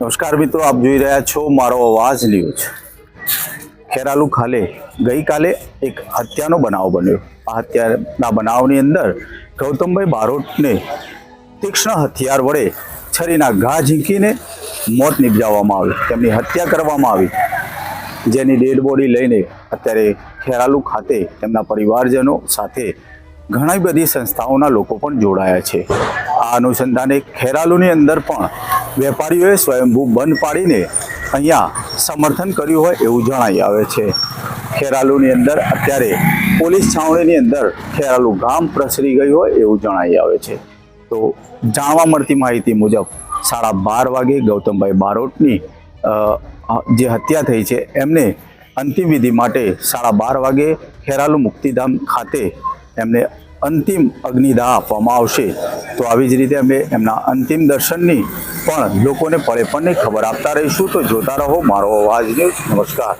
નમસ્કાર મિત્રો, આપ જોઈ રહ્યા છો મારો અવાજ ન્યૂઝ. ખેરાલુ ખાલે ગઈકાલે એક હત્યાનો બનાવ બન્યો. આ હત્યાના બનાવની અંદર ગૌતમભાઈ બારોટને તીક્ષ્ણ હથિયાર વડે છરીના ઘા ઝીંકીને મોત નિપજાવવામાં આવ્યું. તેમની હત્યા કરવામાં આવી. જેની ડેડ બોડી લઈને અત્યારે ખેરાલુ ખાતે તેમના પરિવારજનો સાથે ઘણી બધી સંસ્થાઓના લોકો પણ જોડાયા છે. આ અનુસંધાને ખેરાલુની અંદર પણ વેપારીઓએ સ્વયંભૂ બંધ પાડીને અહીંયા સમર્થન કર્યું હોય એવું જણાઈ આવે છે. ખેરાલુની અંદર અત્યારે પોલીસ છાવણીની અંદર ખેરાલુ ગામ પ્રસરી ગયું હોય એવું જણાઈ આવે છે. તો જાણવા મળતી માહિતી મુજબ સાડા બાર વાગે ગૌતમભાઈ બારોટની જે હત્યા થઈ છે એમને અંતિમ વિધિ માટે સાડા બાર વાગે ખેરાલુ મુક્તિધામ ખાતે એમને અંતિમ અગ્નિદાહ આપવામાં આવશે. તો આવી જ રીતે અમે એમના અંતિમ દર્શનની પણ લોકોને પળે પળની ખબર. આપતા રહીશું તો જોતા રહો. મારો અવાજ ન્યૂઝ. નમસ્કાર.